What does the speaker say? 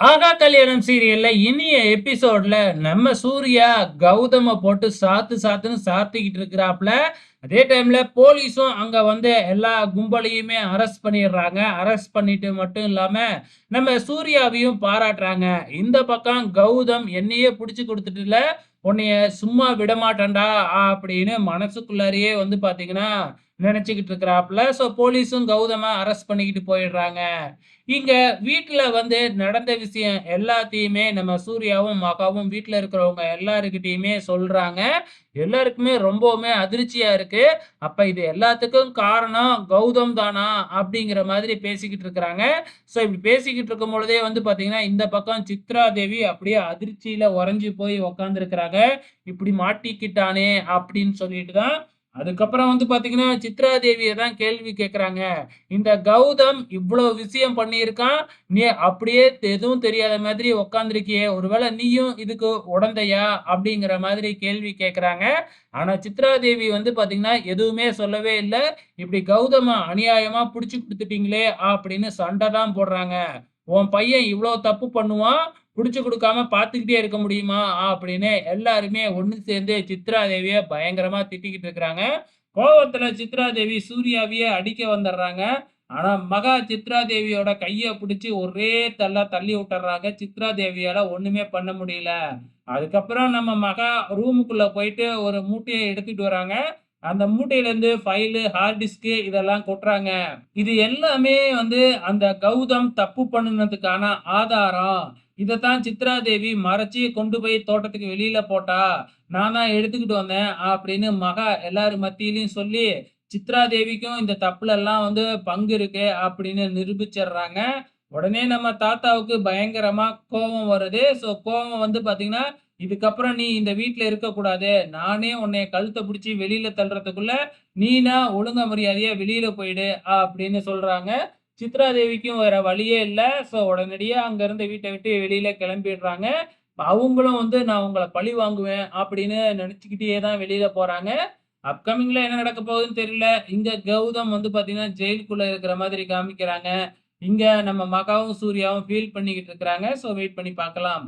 ஆகா கல்யாணம் சீரியல்ல இனிய எபிசோட்ல நம்ம சூர்யா கௌதம போட்டு சாத்து சாத்துன்னு சாத்திக்கிட்டு இருக்கிறாப்ல. அதே டைம்ல போலீஸும் அங்க வந்து எல்லா கும்பலையுமே அரெஸ்ட் பண்ணிடுறாங்க. அரெஸ்ட் பண்ணிட்டு மட்டும் இல்லாம நம்ம சூர்யாவையும் பாராட்டுறாங்க. இந்த பக்கம் கௌதம் என்னையே பிடிச்சு கொடுத்துட்டுல உன்னைய சும்மா விட மாட்டேன்டா அப்படின்னு மனசுக்குள்ளாரியே வந்து பாத்தீங்கன்னா நினைச்சுக்கிட்டு இருக்கிறாப்புல. ஸோ போலீஸும் கௌதம அரெஸ்ட் பண்ணிக்கிட்டு போயிடுறாங்க. இங்க வீட்டுல வந்து நடந்த விஷயம் எல்லாத்தையுமே நம்ம சூர்யாவும் மகாவும் வீட்டுல இருக்கிறவங்க எல்லாருக்கிட்டையுமே சொல்றாங்க. எல்லாருக்குமே ரொம்பவுமே அதிர்ச்சியா இருக்கு. அப்ப இது எல்லாத்துக்கும் காரணம் கௌதம் தானா அப்படிங்கிற மாதிரி பேசிக்கிட்டு இருக்கிறாங்க. ஸோ இப்படி பேசிக்கிட்டு இருக்கும் பொழுதே வந்து பாத்தீங்கன்னா இந்த பக்கம் சித்ரா தேவி அப்படியே அதிர்ச்சியில உறைஞ்சி போய் உக்காந்துருக்கிறாங்க. இப்படி மாட்டிக்கிட்டானே அப்படின்னு சொல்லிட்டு தான் அதுக்கப்புறம் வந்து பார்த்தீங்கன்னா சித்ரா தேவியை தான் கேள்வி கேட்குறாங்க இந்த கௌதம் இவ்வளோ விஷயம் பண்ணியிருக்கான். நீ அப்படியே எதுவும் தெரியாத மாதிரி உக்காந்துருக்கியே. ஒருவேளை நீயும் இதுக்கு உடந்தையா? அப்படிங்கிற மாதிரி கேள்வி கேட்குறாங்க ஆனால் சித்ரா தேவி வந்து பார்த்தீங்கன்னா எதுவுமே சொல்லவே இல்லை. இப்படி கௌதம அநியாயமாக பிடிச்சி கொடுத்துட்டீங்களே அப்படின்னு சண்டை தான் போடுறாங்க. உன் பையன் இவ்வளோ தப்பு பண்ணுவான். பிடிச்சு கொடுக்காம பார்த்துக்கிட்டே இருக்க முடியுமா? அப்படின்னு எல்லாருமே ஒன்று சேர்ந்து சித்ரா தேவியை பயங்கரமா திட்டிக்கிட்டு இருக்கிறாங்க. கோவத்துல சித்ராதேவி சூர்யாவையே அடிக்க வந்துடுறாங்க. ஆனா மகா சித்ரா தேவியோட பிடிச்சி ஒரே தள்ளா தள்ளி விட்டுறாங்க சித்ரா தேவியால ஒண்ணுமே பண்ண முடியல. அதுக்கப்புறம் நம்ம மகா ரூமுக்குள்ள போயிட்டு ஒரு மூட்டையை எடுத்துட்டு வராங்க. அந்த மூட்டையிலேருந்து ஃபைலு ஹார்ட் டிஸ்க்கு இதெல்லாம் கொட்டுறாங்க. இது எல்லாமே வந்து அந்த கௌதம் தப்பு பண்ணுனதுக்கான ஆதாரம். இதைத்தான் சித்ரா தேவி மறைச்சி கொண்டு போய் தோட்டத்துக்கு வெளியில போட்டா நான் தான் எடுத்துக்கிட்டு வந்தேன் அப்படின்னு மகா எல்லாரும் மத்தியிலையும் சொல்லி சித்ரா தேவிக்கும் இந்த தப்புல எல்லாம் வந்து பங்கு இருக்கு அப்படின்னு நிரூபிச்சிடுறாங்க. உடனே நம்ம தாத்தாவுக்கு பயங்கரமா கோபம் வருது. ஸோ கோபம் வந்து பாத்தீங்கன்னா இதுக்கப்புறம் நீ இந்த வீட்டுல இருக்கக்கூடாது. நானே உன்னை கழுத்தை பிடிச்சி வெளியில தள்ளுறதுக்குள்ள நீனா ஒழுங்க மரியாதையா வெளியில போயிடு அப்படின்னு சொல்றாங்க. சித்ராதேவிக்கும் வேற வழியே இல்லை. ஸோ உடனடியாக அங்கேருந்து வீட்டை விட்டு வெளியில கிளம்பிடுறாங்க. அவங்களும் வந்து நான் உங்களை பழி வாங்குவேன் அப்படின்னு நினச்சிக்கிட்டே தான் வெளியில போறாங்க. அப்கமிங்ல என்ன நடக்க போகுதுன்னு தெரியல. இங்க கௌதம் வந்து பாத்தீங்கன்னா ஜெயிலுக்குள்ள இருக்கிற மாதிரி காமிக்கிறாங்க. இங்க நம்ம மகாவும் சூர்யாவும் ஃபீல் பண்ணிக்கிட்டு இருக்கிறாங்க. ஸோ வெயிட் பண்ணி பார்க்கலாம்.